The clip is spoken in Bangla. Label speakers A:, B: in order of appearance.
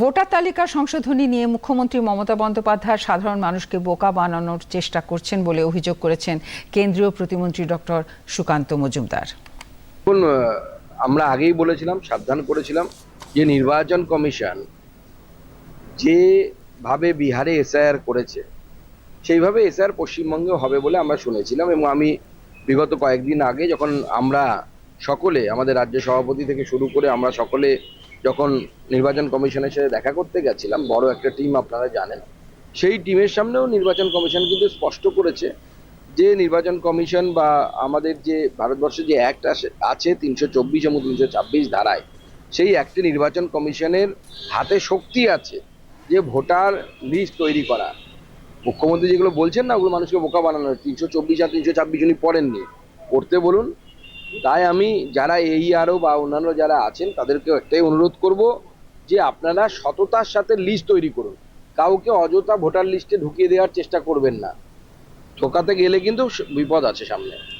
A: ভোটার তালিকা সংশোধনী নিয়ে মুখ্যমন্ত্রী মমতা বন্দ্যোপাধ্যায় সাধারণ মানুষকে বোকা বানানোর চেষ্টা করছেন বলে অভিযোগ করেছেন কেন্দ্রীয় প্রতিমন্ত্রী ডক্টর সুকান্ত মজুমদার।
B: আমরা আগেই বলেছিলাম, সাবধান করেছিলাম যে নির্বাচন কমিশন যেভাবে বিহারে এসআইআর করেছে, সেইভাবে এসআইআর পশ্চিমবঙ্গে হবে বলে আমরা শুনেছিলাম এবং আমি বিগত কয়েকদিন আগে যখন আমরা সকলে, আমাদের রাজ্য সভাপতি থেকে শুরু করে আমরা সকলে যখন নির্বাচন কমিশনের সাথে দেখা করতে গেছিলাম, বড় একটা টিম আপনারা জানেন, সেই টিমের সামনেও নির্বাচন কমিশন কিন্তু স্পষ্ট করেছে যে নির্বাচন কমিশন বা আমাদের যে ভারতবর্ষে যে অ্যাক্ট আছে তিনশো চব্বিশ এবং তিনশো ছাব্বিশ ধারায়, সেই অ্যাক্টে নির্বাচন কমিশনের হাতে শক্তি আছে যে ভোটার লিস্ট তৈরি করা। মুখ্যমন্ত্রী যেগুলো বলছেন না, ওগুলো মানুষকে বোকা বানানো তিনশো চব্বিশ আর তিনশো ছাব্বিশ উনি পড়েননি। পড়তে বলুন তাই আমি যারা এই আরও বা অন্যান্য যারা আছেন তাদেরকে একটাই অনুরোধ করব যে আপনারা সততার সাথে লিস্ট তৈরি করুন। কাউকে অযথা ভোটার লিস্টে ঢুকিয়ে দেওয়ার চেষ্টা করবেন না। ঠোকাতে গেলে কিন্তু বিপদ আছে সামনে।